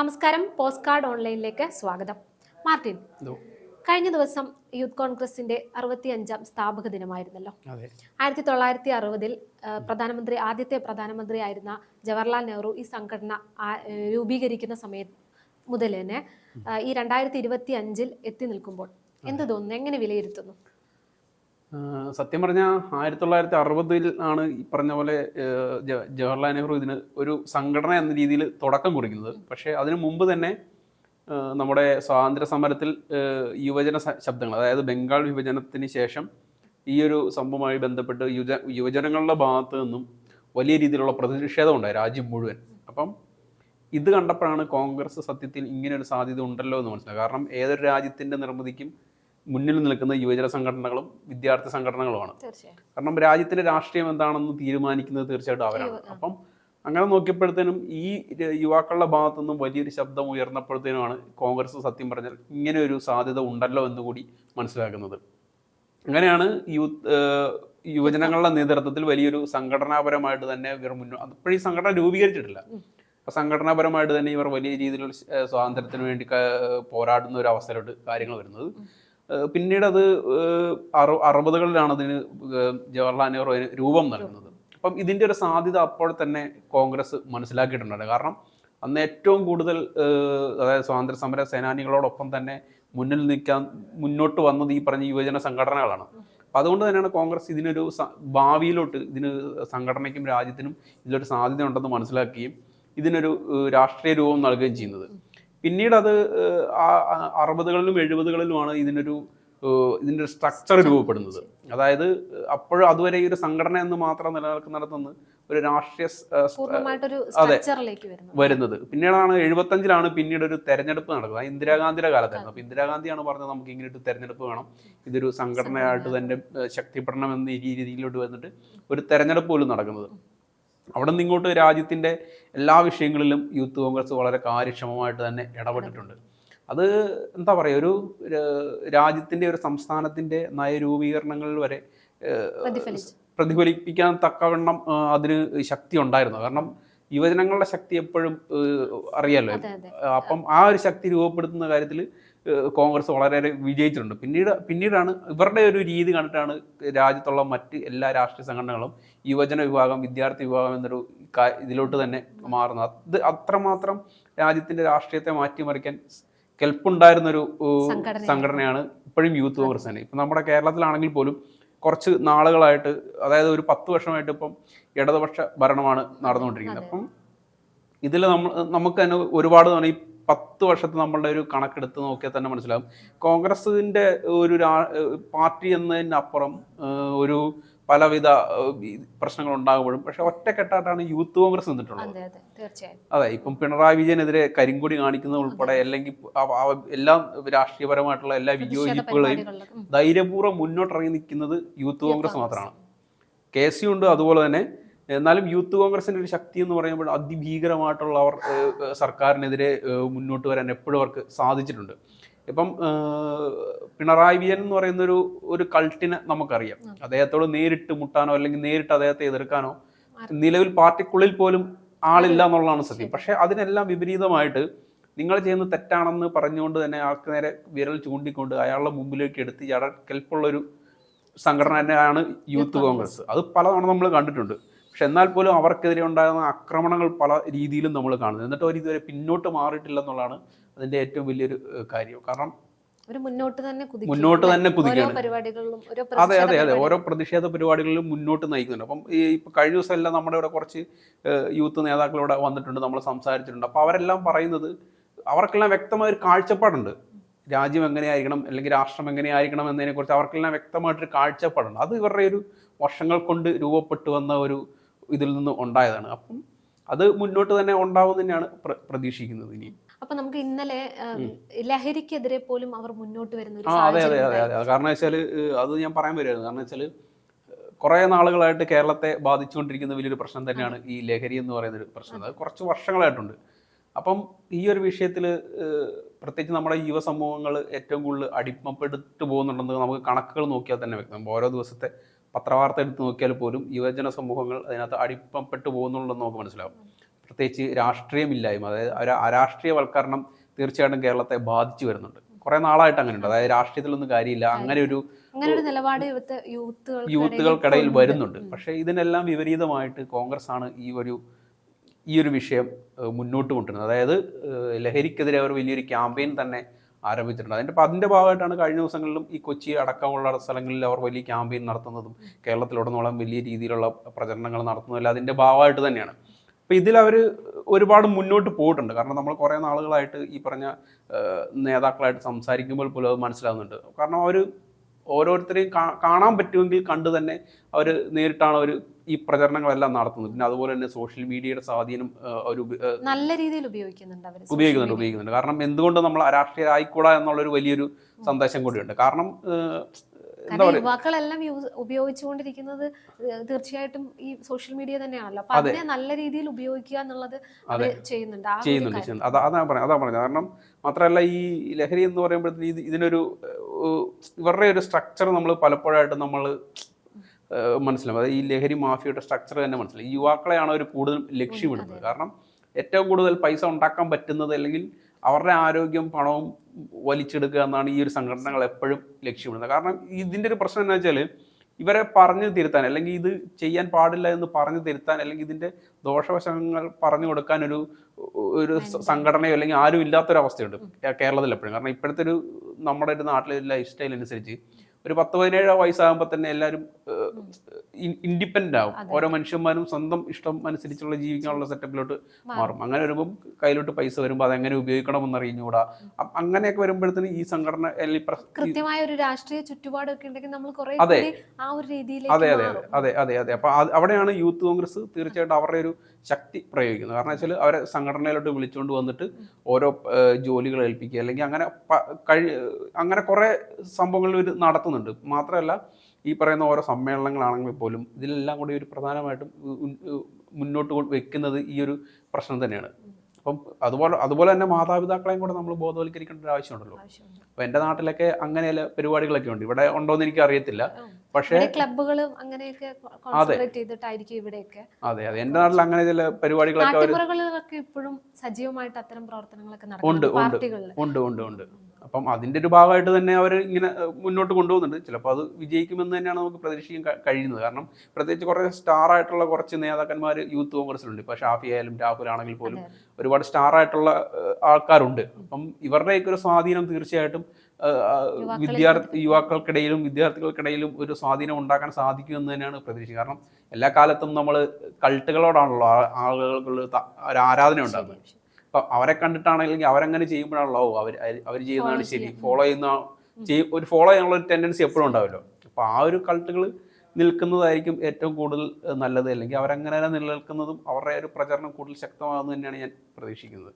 നമസ്കാരം post card ഓൺലൈനിലേക്ക് സ്വാഗതം. Martin കഴിഞ്ഞ ദിവസം യൂത്ത് കോൺഗ്രസിന്റെ അറുപത്തിയഞ്ചാം സ്ഥാപക ദിനമായിരുന്നല്ലോ. ആയിരത്തി തൊള്ളായിരത്തി അറുപതിൽ പ്രധാനമന്ത്രി ആദ്യത്തെ പ്രധാനമന്ത്രിയായിരുന്ന ജവഹർലാൽ നെഹ്റു ഈ സംഘടന രൂപീകരിക്കുന്ന സമയത്ത് മുതൽ തന്നെ ഈ രണ്ടായിരത്തി ഇരുപത്തി അഞ്ചിൽ എത്തി നിൽക്കുമ്പോൾ എന്ത് തോന്നുന്നു എങ്ങനെ വിലയിരുത്തുന്നു? സത്യം പറഞ്ഞാൽ ആയിരത്തി തൊള്ളായിരത്തി അറുപതിൽ ആണ് ഈ പറഞ്ഞ പോലെ ജവഹർലാൽ നെഹ്റു ഇതിന് ഒരു സംഘടന എന്ന രീതിയിൽ തുടക്കം കുറിക്കുന്നത്. പക്ഷേ അതിനു മുമ്പ് തന്നെ നമ്മുടെ സ്വാതന്ത്ര്യ സമരത്തിൽ യുവജന ശബ്ദങ്ങൾ അതായത് ബംഗാൾ വിഭജനത്തിന് ശേഷം ഈ ഒരു സംഭവവുമായി ബന്ധപ്പെട്ട് യുവജ യുവജനങ്ങളുടെ ഭാഗത്തു നിന്നും വലിയ രീതിയിലുള്ള പ്രതിഷേധം ഉണ്ടായി രാജ്യം മുഴുവൻ. അപ്പം ഇത് കണ്ടപ്പോഴാണ് കോൺഗ്രസ് സത്യത്തിൽ ഇങ്ങനെ ഒരു സാധ്യത ഉണ്ടല്ലോ എന്ന് മനസ്സിലായത്. കാരണം ഏതൊരു രാജ്യത്തിന്റെ നിർമ്മിതിക്കും മുന്നിൽ നിൽക്കുന്ന യുവജന സംഘടനകളും വിദ്യാർത്ഥി സംഘടനകളുമാണ്. കാരണം രാജ്യത്തിന്റെ രാഷ്ട്രീയം എന്താണെന്ന് തീരുമാനിക്കുന്നത് തീർച്ചയായിട്ടും അവരാണ്. അപ്പം അങ്ങനെ നോക്കിയപ്പോഴത്തേനും ഈ യുവാക്കളുടെ ഭാഗത്തുനിന്നും വലിയൊരു ശബ്ദം ഉയർന്നപ്പോഴത്തേനുമാണ് കോൺഗ്രസ് സത്യം പറഞ്ഞാൽ ഇങ്ങനെ ഒരു സാധ്യത ഉണ്ടല്ലോ എന്ന് കൂടി മനസ്സിലാക്കുന്നത്. അങ്ങനെയാണ് യൂത്ത് യുവജനങ്ങളുടെ നേതൃത്വത്തിൽ വലിയൊരു സംഘടനാപരമായിട്ട് തന്നെ ഇവർ മുന്നോ അപ്പോഴും ഈ സംഘടന രൂപീകരിച്ചിട്ടില്ല. അപ്പൊ സംഘടനാപരമായിട്ട് തന്നെ ഇവർ വലിയ രീതിയിലുള്ള സ്വാതന്ത്ര്യത്തിന് വേണ്ടി പോരാടുന്ന ഒരു അവസരമായിട്ട് കാര്യങ്ങൾ വരുന്നത്. പിന്നീട് അത് അറുപതുകളിലാണ് അതിന് ജവഹർലാൽ നെഹ്റു അതിന് രൂപം നൽകുന്നത്. അപ്പം ഇതിന്റെ ഒരു സാധ്യത അപ്പോൾ തന്നെ കോൺഗ്രസ് മനസ്സിലാക്കിയിട്ടുണ്ട് കാരണം അന്ന് ഏറ്റവും കൂടുതൽ അതായത് സ്വാതന്ത്ര്യ സമര സേനാനികളോടൊപ്പം തന്നെ മുന്നിൽ നിൽക്കാൻ മുന്നോട്ട് വന്നത് ഈ പറഞ്ഞ യുവജന സംഘടനകളാണ്. അപ്പം അതുകൊണ്ട് തന്നെയാണ് കോൺഗ്രസ് ഇതിനൊരു ഭാവിയിലോട്ട് ഇതിന് സംഘടനയ്ക്കും രാജ്യത്തിനും ഇതിലൊരു സാധ്യത ഉണ്ടെന്ന് മനസ്സിലാക്കുകയും ഇതിനൊരു രാഷ്ട്രീയ രൂപം നൽകുകയും ചെയ്യുന്നത്. പിന്നീട് അത് അറുപതുകളിലും എഴുപതുകളിലുമാണ് ഇതിനൊരു ഇതിന്റെ ഒരു സ്ട്രക്ചർ രൂപപ്പെടുന്നത്. അതായത് അപ്പോഴും അതുവരെ ഈ ഒരു സംഘടന എന്ന് മാത്രം നിലനിൽക്കുന്നിടത്തുനിന്ന് ഒരു രാഷ്ട്രീയ അതെ വരുന്നത്. പിന്നീടാണ് എഴുപത്തഞ്ചിലാണ് പിന്നീട് ഒരു തെരഞ്ഞെടുപ്പ് നടക്കുന്നത്. ഇന്ദിരാഗാന്ധിയുടെ കാലത്തായിരുന്നു. അപ്പൊ ഇന്ദിരാഗാന്ധിയാണ് പറഞ്ഞത് നമുക്ക് ഇങ്ങനെ ഒരു തെരഞ്ഞെടുപ്പ് വേണം. ഇതൊരു സംഘടനയായിട്ട് തന്നെ ശക്തിപ്പെടണം എന്ന ഈ രീതിയിലോട്ട് വന്നിട്ട് ഒരു തെരഞ്ഞെടുപ്പ് പോലും നടക്കുന്നത്. അവിടെ നിന്ന് ഇങ്ങോട്ട് രാജ്യത്തിന്റെ എല്ലാ വിഷയങ്ങളിലും യൂത്ത് കോൺഗ്രസ് വളരെ കാര്യക്ഷമമായിട്ട് തന്നെ ഇടപെട്ടിട്ടുണ്ട്. അത് എന്താ പറയുക ഒരു രാജ്യത്തിന്റെ രാജ്യത്തിന്റെ ഒരു സംസ്ഥാനത്തിന്റെ നയരൂപീകരണങ്ങളിൽ വരെ പ്രതിഫലിപ്പിക്കാൻ തക്കവണ്ണം അതിന് ശക്തി ഉണ്ടായിരുന്നു. കാരണം യുവജനങ്ങളുടെ ശക്തി എപ്പോഴും അറിയാലോ? അപ്പം ആ ഒരു ശക്തി രൂപപ്പെടുത്തുന്ന കാര്യത്തിൽ കോൺഗ്രസ് വളരെയേറെ വിജയിച്ചിട്ടുണ്ട്. പിന്നീട് പിന്നീടാണ് ഇവരുടെ ഒരു രീതി കണ്ടിട്ടാണ് രാജ്യത്തുള്ള മറ്റ് എല്ലാ രാഷ്ട്രീയ സംഘടനകളും യുവജന വിഭാഗം വിദ്യാർത്ഥി വിഭാഗം എന്നൊരു ഇതിലോട്ട് തന്നെ മാറുന്നത്. അത് അത്രമാത്രം രാജ്യത്തിന്റെ രാഷ്ട്രീയത്തെ മാറ്റിമറിക്കാൻ കെൽപ്പുണ്ടായിരുന്നൊരു സംഘടനയാണ്. ഇപ്പോഴും യൂത്ത് കോൺഗ്രസ് തന്നെ. ഇപ്പം നമ്മുടെ കേരളത്തിലാണെങ്കിൽ പോലും കുറച്ച് നാളുകളായിട്ട് അതായത് ഒരു പത്ത് വർഷമായിട്ട് ഇപ്പം ഇടതുപക്ഷ ഭരണമാണ് നടന്നുകൊണ്ടിരിക്കുന്നത്. അപ്പം ഇതിൽ നമ്മൾ നമുക്ക് തന്നെ ഒരുപാട് തന്നെ ഈ പത്ത് വർഷത്തെ നമ്മളുടെ ഒരു കണക്കെടുത്ത് നോക്കിയാൽ തന്നെ മനസ്സിലാകും കോൺഗ്രസിന്റെ ഒരു പാർട്ടി എന്നതിനപ്പുറം ഒരു പലവിധ പ്രശ്നങ്ങൾ ഉണ്ടാകുമ്പോഴും പക്ഷെ ഒറ്റക്കെട്ടായിട്ടാണ് യൂത്ത് കോൺഗ്രസ് നിന്നിട്ടുള്ളത്. അതെ അതെ. തീർച്ചയായും. അതെ ഇപ്പം പിണറായി വിജയനെതിരെ കരിങ്കൊടി കാണിക്കുന്നത് ഉൾപ്പെടെ അല്ലെങ്കിൽ എല്ലാം രാഷ്ട്രീയപരമായിട്ടുള്ള എല്ലാ വിയോജിപ്പുകളെയും. ധൈര്യപൂർവം മുന്നോട്ടിറങ്ങി നിൽക്കുന്നത് യൂത്ത് കോൺഗ്രസ് മാത്രമാണ്. കെ സി ഉണ്ട് അതുപോലെ തന്നെ എന്നാലും യൂത്ത് കോൺഗ്രസിന്റെ ഒരു ശക്തി എന്ന് പറയുമ്പോൾ അതിഭീകരമായിട്ടുള്ള അവർ സർക്കാരിനെതിരെ മുന്നോട്ട് വരാൻ എപ്പോഴും അവർക്ക് സാധിച്ചിട്ടുണ്ട്. ഇപ്പം പിണറായി വിജയൻ എന്ന് പറയുന്ന ഒരു ഒരു കൾട്ടിനെ നമുക്കറിയാം. അദ്ദേഹത്തോട് നേരിട്ട് മുട്ടാനോ അല്ലെങ്കിൽ നേരിട്ട് അദ്ദേഹത്തെ എതിർക്കാനോ നിലവിൽ പാർട്ടിക്കുള്ളിൽ പോലും ആളില്ല എന്നുള്ളതാണ് സത്യം. പക്ഷേ അതിനെല്ലാം വിപരീതമായിട്ട് നിങ്ങൾ ചെയ്യുന്ന തെറ്റാണെന്ന് പറഞ്ഞുകൊണ്ട് തന്നെ ആൾക്ക് നേരെ വിരൽ ചൂണ്ടിക്കൊണ്ട് അയാളുടെ മുമ്പിലേക്ക് എടുത്ത് കെൽപ്പുള്ളൊരു സംഘടന തന്നെയാണ് യൂത്ത് കോൺഗ്രസ്. അത് പലതവണ നമ്മൾ കണ്ടിട്ടുണ്ട്. പക്ഷെ എന്നാൽ പോലും അവർക്കെതിരെ ഉണ്ടാകുന്ന ആക്രമണങ്ങൾ പല രീതിയിലും നമ്മൾ കാണുന്നത് എന്നിട്ട് അവർ ഇതുവരെ പിന്നോട്ട് മാറിയിട്ടില്ല എന്നുള്ളതാണ് അതിന്റെ ഏറ്റവും വലിയൊരു കാര്യം. കാരണം മുന്നോട്ട് തന്നെ മുന്നോട്ട് തന്നെ കുതിക്കുകയാണ് അതെ അതെ അതെ. ഓരോ പ്രതിഷേധ പരിപാടികളിലും മുന്നോട്ട് നയിക്കുന്നുണ്ട്. അപ്പം ഈ ഇപ്പൊ കഴിഞ്ഞ ദിവസം എല്ലാം നമ്മുടെ ഇവിടെ കുറച്ച് യൂത്ത് നേതാക്കളിവിടെ വന്നിട്ടുണ്ട് നമ്മൾ സംസാരിച്ചിട്ടുണ്ട്. അപ്പോൾ അവരെല്ലാം പറയുന്നത് അവർക്കെല്ലാം വ്യക്തമായ ഒരു കാഴ്ചപ്പാടുണ്ട്. രാജ്യം എങ്ങനെയായിരിക്കണം അല്ലെങ്കിൽ രാഷ്ട്രം എങ്ങനെയായിരിക്കണം എന്നതിനെക്കുറിച്ച് അവർക്കെല്ലാം വ്യക്തമായിട്ടൊരു കാഴ്ചപ്പാടുണ്ട്. അത് ഇവരുടെ ഒരു വർഷങ്ങൾ കൊണ്ട് രൂപപ്പെട്ടു വന്ന ഒരു ഇതിൽ നിന്ന് ഉണ്ടായതാണ്. അപ്പം അത് മുന്നോട്ട് തന്നെ ഉണ്ടാവും തന്നെയാണ് പ്ര- പ്രതീക്ഷിക്കുന്നത് ഇനി അപ്പൊ നമുക്ക് ഇന്നലെ ലഹരിക്കെതിരെ പോലും അവർ മുന്നോട്ട് വരുന്ന അതെ അതെ അതെ അതെ. കാരണം വെച്ചാൽ അത് ഞാൻ പറയാൻ വരുമായിരുന്നു കാരണം വെച്ചാൽ കുറേ നാളുകളായിട്ട് കേരളത്തെ ബാധിച്ചുകൊണ്ടിരിക്കുന്ന വലിയൊരു പ്രശ്നം തന്നെയാണ് ഈ ലഹരി എന്ന് പറയുന്ന ഒരു പ്രശ്നം. അത് കുറച്ച് വർഷങ്ങളായിട്ടുണ്ട്. അപ്പം ഈ ഒരു വിഷയത്തിൽ പ്രത്യേകിച്ച് നമ്മുടെ യുവസമൂഹങ്ങൾ ഏറ്റവും കൂടുതൽ അടിമപ്പെടുത്തു പോകുന്നുണ്ടെന്ന് നമുക്ക് കണക്കുകൾ നോക്കിയാൽ തന്നെ വ്യക്തം ഓരോ ദിവസത്തെ പത്രവാർത്ത എടുത്ത് നോക്കിയാൽ പോലും യുവജന സമൂഹങ്ങൾ അതിനകത്ത് അടിപ്പപ്പെട്ടു പോകുന്നുണ്ടെന്ന് നമുക്ക് മനസ്സിലാവും. പ്രത്യേകിച്ച് രാഷ്ട്രീയമില്ലായ്മ അതായത് ഒരു അരാഷ്ട്രീയവൽക്കരണം തീർച്ചയായിട്ടും കേരളത്തെ ബാധിച്ചു വരുന്നുണ്ട്. കുറെ നാളായിട്ട് അങ്ങനെ ഉണ്ട് അതായത് രാഷ്ട്രീയത്തിലൊന്നും കാര്യമില്ല. അങ്ങനെ ഒരു നിലപാട് യൂത്ത് യൂത്തുകൾ യൂത്തുകൾക്കിടയിൽ വരുന്നുണ്ട്. പക്ഷേ ഇതിനെല്ലാം വിപരീതമായിട്ട് കോൺഗ്രസ് ആണ് ഈ ഒരു ഈ ഒരു വിഷയം മുന്നോട്ട് കൊണ്ടുവരുന്നത്. അതായത് ലഹരിക്കെതിരെ അവർ വലിയൊരു ക്യാമ്പയിൻ തന്നെ ആരംഭിച്ചിട്ടുണ്ട്. അതിന്റെ അപ്പം അതിന്റെ ഭാഗമായിട്ടാണ് കഴിഞ്ഞ ദിവസങ്ങളിലും ഈ കൊച്ചി അടക്കമുള്ള സ്ഥലങ്ങളിൽ അവർ വലിയ ക്യാമ്പയിൻ നടത്തുന്നതും കേരളത്തിലുടനീളം വലിയ രീതിയിലുള്ള പ്രചരണങ്ങൾ നടത്തുന്നതല്ല അതിന്റെ ഭാഗമായിട്ട് തന്നെയാണ്. അപ്പം ഇതിൽ അവർ ഒരുപാട് മുന്നോട്ട് പോയിട്ടുണ്ട്. കാരണം നമ്മൾ കുറേ നാളുകളായിട്ട് ഈ പറഞ്ഞ നേതാക്കളായിട്ട് സംസാരിക്കുമ്പോൾ പോലും അത് മനസ്സിലാവുന്നുണ്ട്. കാരണം അവർ ഓരോരുത്തരെയും കാണാൻ പറ്റുമെങ്കിൽ കണ്ടു തന്നെ അവർ നേരിട്ടാണ് അവർ ഈ പ്രചരണങ്ങളെല്ലാം നടത്തുന്നത്. പിന്നെ അതുപോലെ തന്നെ സോഷ്യൽ മീഡിയയുടെ സ്വാധീനം ഒരു നല്ല രീതിയിൽ ഉപയോഗിക്കുന്നുണ്ട് അവർ ഉപയോഗിക്കുന്നുണ്ട് ഉപയോഗിക്കുന്നുണ്ട്. കാരണം എന്തുകൊണ്ട് നമ്മൾ അരാഷ്ട്രീയ ആയിക്കൂടാ എന്നുള്ളൊരു വലിയൊരു സന്ദേശം കൂടിയുണ്ട്. കാരണം യുവാക്കളെല്ലാം ഉപയോഗിച്ചുകൊണ്ടിരിക്കുന്നത് തീർച്ചയായിട്ടും ഈ സോഷ്യൽ മീഡിയ തന്നെയാണല്ലോ. അപ്പൊ അതിനെ നല്ല രീതിയിൽ ഉപയോഗിക്കുക എന്നുള്ളത് ചെയ്യുന്നുണ്ട്. ചെയ്യുന്നുണ്ട് അതാ പറഞ്ഞത് അതാ പറഞ്ഞത് കാരണം മാത്രമല്ല ഈ ലഹരി എന്ന് പറയുമ്പോഴത്തേക്ക് ഇതിനൊരു ഇവരുടെ ഒരു സ്ട്രക്ചർ നമ്മൾ പലപ്പോഴായിട്ട് നമ്മൾ മനസ്സിലാവും. അതായത് ഈ ലഹരി മാഫിയയുടെ സ്ട്രക്ചർ തന്നെ മനസ്സിലാവും. യുവാക്കളെയാണ് അവർ കൂടുതൽ ലക്ഷ്യമിടുന്നത്. കാരണം ഏറ്റവും കൂടുതൽ പൈസ ഉണ്ടാക്കാൻ പറ്റുന്നത് അല്ലെങ്കിൽ അവരുടെ ആരോഗ്യം പണവും വലിച്ചെടുക്കുക എന്നാണ് ഈ ഒരു സംഘടനകൾ എപ്പോഴും ലക്ഷ്യമിടുന്നത്. കാരണം ഇതിന്റെ ഒരു പ്രശ്നം എന്താ വെച്ചാൽ ഇവരെ പറഞ്ഞു തിരുത്താൻ അല്ലെങ്കിൽ ഇത് ചെയ്യാൻ പാടില്ല എന്ന് പറഞ്ഞു തിരുത്താൻ അല്ലെങ്കിൽ ഇതിന്റെ ദോഷവശങ്ങൾ പറഞ്ഞു കൊടുക്കാൻ ഒരു ഒരു സംഘടനയോ അല്ലെങ്കിൽ ആരും ഇല്ലാത്തൊരവസ്ഥയുണ്ട് കേരളത്തിൽ എപ്പോഴും കാരണം ഇപ്പോഴത്തെ ഒരു നമ്മുടെ ഒരു നാട്ടിലെ ലൈഫ് സ്റ്റൈൽ അനുസരിച്ച് ഒരു പത്ത് പതിനേഴ് വയസ്സാകുമ്പോൾ തന്നെ എല്ലാവരും ഇൻഡിപെൻഡന്റ് ആവും. ഓരോ മനുഷ്യന്മാരും സ്വന്തം ഇഷ്ടം അനുസരിച്ചുള്ള ജീവിക്കാനുള്ള സെറ്റപ്പിലോട്ട് മാറും. അങ്ങനെ വരുമ്പം കയ്യിലോട്ട് പൈസ വരുമ്പോൾ അതെങ്ങനെ ഉപയോഗിക്കണമെന്ന് അറിഞ്ഞുകൂടാ അങ്ങനെയൊക്കെ വരുമ്പോഴത്തേന് ഈ സംഘടന കൃത്യമായ ഒരു രാഷ്ട്രീയ ചുറ്റുപാടൊക്കെ ഉണ്ടെങ്കിൽ നമ്മൾ കുറെ അതെ. ആ ഒരു രീതിയിലേക്ക് അതെ അതെ അതെ അതെ അതെ. അപ്പൊ അവിടെയാണ് യൂത്ത് കോൺഗ്രസ് തീർച്ചയായിട്ടും അവരുടെ ഒരു ശക്തി പ്രയോഗിക്കുന്നത്. കാരണം വെച്ചാൽ അവരെ സംഘടനയിലോട്ട് വിളിച്ചുകൊണ്ട് വന്നിട്ട് ഓരോ ജോലികൾ ഏൽപ്പിക്കുക. അല്ലെങ്കിൽ അങ്ങനെ അങ്ങനെ കുറെ സംഭവങ്ങൾ ഇവർ നടത്തുന്നുണ്ട് മാത്രമല്ല ഈ പറയുന്ന ഓരോ സമ്മേളനങ്ങളാണെങ്കിൽ പോലും ഇതിലെല്ലാം കൂടി ഒരു പ്രധാനമായിട്ടും മുന്നോട്ട് വെക്കുന്നത് ഈ ഒരു പ്രശ്നം തന്നെയാണ്. അപ്പം അതുപോലെ അതുപോലെ തന്നെ മാതാപിതാക്കളെയും കൂടെ നമ്മൾ ബോധവൽക്കരിക്കേണ്ട ഒരു ആവശ്യമുണ്ടല്ലോ. ആവശ്യമുണ്ട്. അപ്പൊ എന്റെ നാട്ടിലൊക്കെ അങ്ങനെയുള്ള പരിപാടികളൊക്കെ ഉണ്ട്. ഇവിടെ ഉണ്ടോ എന്ന് എനിക്ക് അറിയത്തില്ല. പക്ഷേ ഇവിടെ ക്ലബ്ബുകളും അങ്ങനെയൊക്കെ ചെയ്തിട്ടായിരിക്കും ഇവിടെയൊക്കെ. അതെ അതെ. എന്റെ നാട്ടിൽ അങ്ങനെ ചില പരിപാടികളൊക്കെ ഇപ്പോഴും സജീവമായിട്ട് അത്തരം പ്രവർത്തനങ്ങളൊക്കെ നടക്കുന്നുണ്ട്. ഉണ്ട് ഉണ്ട്. ഉണ്ട് ഉണ്ട് അപ്പം അതിന്റെ ഒരു ഭാഗമായിട്ട് തന്നെ അവർ ഇങ്ങനെ മുന്നോട്ട് കൊണ്ടുപോകുന്നുണ്ട്. ചിലപ്പോൾ അത് വിജയിക്കുമെന്ന് തന്നെയാണ് നമുക്ക് പ്രതീക്ഷിക്കാൻ കഴിയുന്നത്. കാരണം പ്രത്യേകിച്ച് കുറേ സ്റ്റാർ ആയിട്ടുള്ള കുറച്ച് നേതാക്കന്മാർ യൂത്ത് കോൺഗ്രസിലുണ്ട് ഇപ്പോൾ ഷാഫി ആയാലും രാഹുൽ ആണെങ്കിൽ പോലും ഒരുപാട് സ്റ്റാർ ആയിട്ടുള്ള ആൾക്കാരുണ്ട്. അപ്പം ഇവരുടെയൊക്കെ ഒരു സ്വാധീനം തീർച്ചയായിട്ടും വിദ്യാർത്ഥി യുവാക്കൾക്കിടയിലും വിദ്യാർത്ഥികൾക്കിടയിലും ഒരു സ്വാധീനം ഉണ്ടാക്കാൻ സാധിക്കുമെന്ന് തന്നെയാണ് പ്രതീക്ഷ കാരണം എല്ലാ കാലത്തും നമ്മൾ കൾട്ടുകളോടാണല്ലോ ആളുകൾക്കുള്ള ഒരു ആരാധന ഉണ്ടാകുന്നത് അപ്പൊ അവരെ കണ്ടിട്ടാണെങ്കിൽ അവരങ്ങനെ ചെയ്യുമ്പോഴാണല്ലോ അവർ അവർ ചെയ്യുന്നതാണ് ശരി ഫോളോ ചെയ്യുന്ന ചെയ്യും ഒരു ഫോളോ ചെയ്യാനുള്ള ഒരു ടെൻഡൻസി എപ്പോഴും ഉണ്ടാവല്ലോ. അപ്പൊ ആ ഒരു കൾട്ടുകൾ നിൽക്കുന്നതായിരിക്കും ഏറ്റവും കൂടുതൽ നല്ലത്. അല്ലെങ്കിൽ അവരങ്ങനെ നിലനിൽക്കുന്നതും അവരുടെ ഒരു പ്രചരണം കൂടുതൽ ശക്തമാകുന്നു തന്നെയാണ് ഞാൻ പ്രതീക്ഷിക്കുന്നത്.